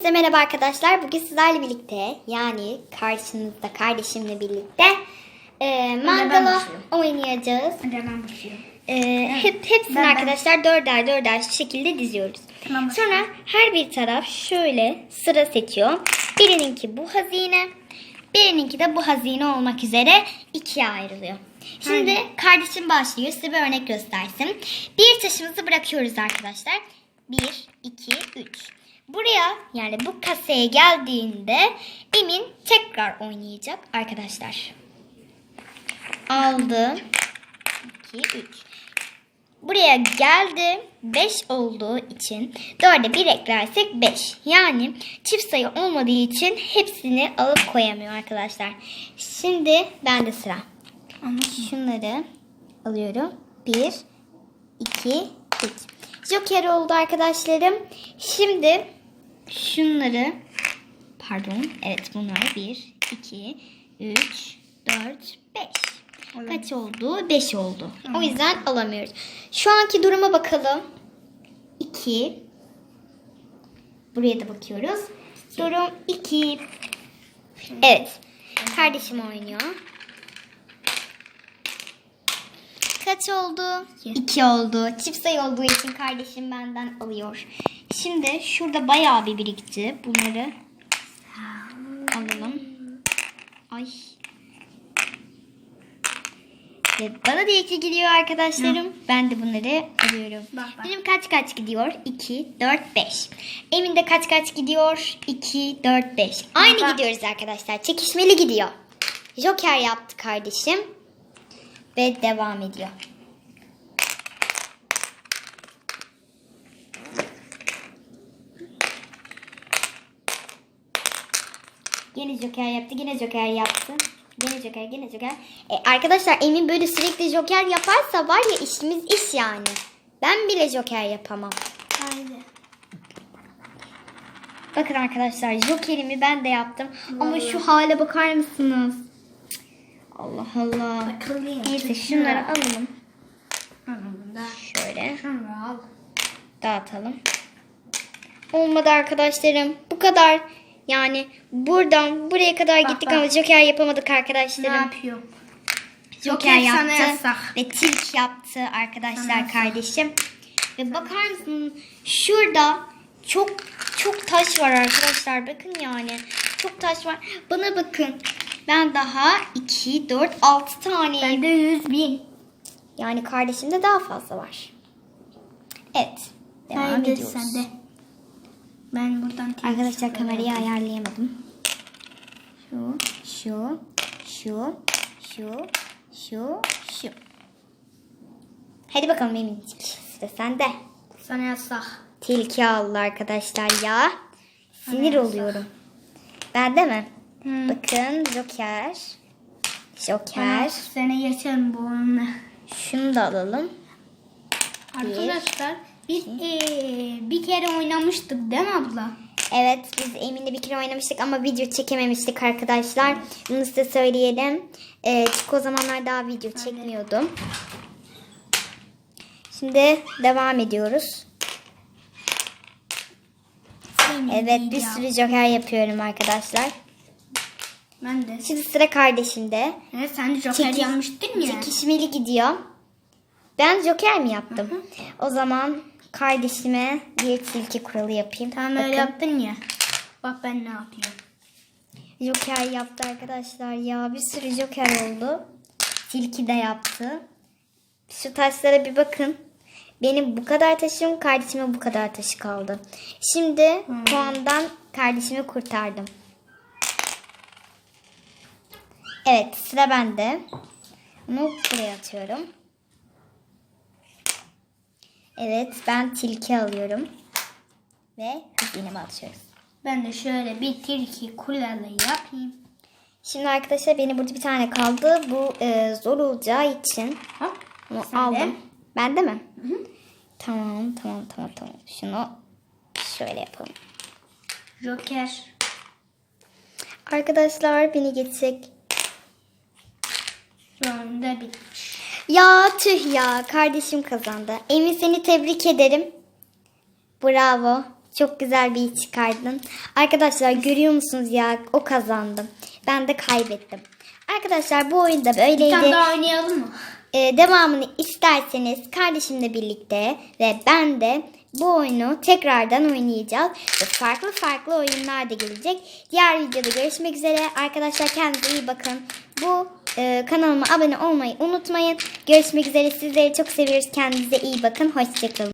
Size merhaba arkadaşlar. Bugün sizlerle birlikte yani karşınızda kardeşimle birlikte e, mangala oynayacağız. Başlıyorum. E, hep hepsini Ben- ben- arkadaşlar dörder dörder şu şekilde diziyoruz. Tamam, Sonra her bir taraf şöyle sıra seçiyor. Birininki bu hazine, birininki de bu hazine olmak üzere ikiye ayrılıyor. Şimdi kardeşim başlıyor. Size bir örnek göstersin. Bir taşımızı bırakıyoruz arkadaşlar. Bir, iki, üç. Buraya yani bu kasaya geldiğinde Emin tekrar oynayacak arkadaşlar. Aldı. 2, 3. Buraya geldi. 5 olduğu için 4'e 1 eklersek 5. Yani çift sayı olmadığı için hepsini alıp koyamıyor arkadaşlar. Şimdi bende sıra. Şunları alıyorum. 1, 2, 3. Joker oldu arkadaşlarım. Şimdi şunları pardon evet bunlar 1, 2, 3, 4, 5. Kaç oldu? 5 oldu. O yüzden alamıyoruz. Şu anki duruma bakalım. 2. Buraya da bakıyoruz. Durum 2. Evet. Kardeşim oynuyor. Kaç oldu? 2 oldu. Çift sayı olduğu için kardeşim benden alıyor. Şimdi şurada bayağı bir birikti. Bunları alalım. Ay. Ve bana da iki gidiyor arkadaşlarım. Ben de bunları alıyorum. Bak, bak. Benim kaç kaç gidiyor? 2, 4, 5. Emin de kaç kaç gidiyor? 2, 4, 5. Aynı Bak. gidiyoruz arkadaşlar. Çekişmeli gidiyor. Joker yaptı kardeşim. Ve devam ediyor. Yine Joker yaptı, yine Joker yaptı. Yine Joker, yine Joker. E, arkadaşlar Emin böyle sürekli Joker yaparsa var ya işimiz iş yani. Ben bile Joker yapamam. Haydi. Bakın arkadaşlar Joker'imi ben de yaptım. Ama şu hale bakar mısınız? Allah Allah. Akıllıyım. Neyse şunları alalım. Şöyle dağıtalım. Olmadı arkadaşlarım. Bu kadar. Yani buradan buraya kadar Bak, gittik bak. ama Joker yapamadık Ne arkadaşlarım. yapıyor? Joker Joker yaptı ve tilk yaptı arkadaşlar kardeşim. Ve bakar mısınız şurada çok çok taş var arkadaşlar bakın yani. Çok taş var. Bana bakın. Ben daha 2, 4, 6 taneyim. Bende 100 bin. Yani kardeşimde daha fazla var. Evet. Devam Haydi ediyoruz. sen de. Ben buradan Arkadaşlar kamerayı ayarlayamadım. Şu, şu, şu, şu, şu, şu. Hadi bakalım Emin'cik. Sıra sende. Sana yasak. Tilki aldı arkadaşlar ya. Sinir yasak. oluyorum. Ben de mi? Hı. Bakın Joker. Joker. Ben seni geçerim bu oyunu. Şunu da alalım. Arkadaşlar biz eee, bir kere oynamıştık değil mi abla? Evet biz Emin'le bir kere oynamıştık ama video çekememiştik arkadaşlar. Bunu size söyleyelim. Ee, çünkü o zamanlar daha video çekmiyordum. Şimdi devam ediyoruz. Evet değil bir ya. sürü joker yapıyorum arkadaşlar. Ben de. Şimdi sıra kardeşimde. Evet sen de Joker Çekiş- yapmıştın ya. Çekişmeli gidiyor. Ben joker mi yaptım? O zaman kardeşime bir tilki kuralı yapayım. Tamam öyle Bakın, yaptın ya. Bak ben ne yapıyorum. Joker yaptı arkadaşlar ya. Bir sürü joker oldu. Tilki de yaptı. Şu taşlara bir bakın. Benim bu kadar taşım, kardeşime bu kadar taşı kaldı. Şimdi puandan kardeşimi kurtardım. Evet sıra bende. Bunu buraya atıyorum. Evet ben tilki alıyorum. Ve hazinemi atıyoruz. Ben de şöyle bir tilki kuleli yapayım. Şimdi arkadaşlar benim burada bir tane kaldı. Bu e, zor olacağı için Hop. bunu Sen de. aldım. Ben de mi? Tamam tamam tamam tamam. Şunu şöyle yapalım. Joker. Arkadaşlar beni geçecek. Şu anda bitmiş. Ya tüh ya kardeşim kazandı. Emin seni tebrik ederim. Bravo. Çok güzel bir iş çıkardın. Arkadaşlar görüyor musunuz ya? O kazandı. Ben de kaybettim. Arkadaşlar bu oyunda Bir tane böyleydi. daha oynayalım mı? Ee, devamını isterseniz kardeşimle birlikte ve ben de bu oyunu tekrardan oynayacağız. Ve farklı farklı oyunlar da gelecek. Diğer videoda görüşmek üzere. Arkadaşlar kendinize iyi bakın. Bu e, kanalıma abone olmayı unutmayın. Görüşmek üzere. Sizleri çok seviyoruz. Kendinize iyi bakın. Hoşçakalın.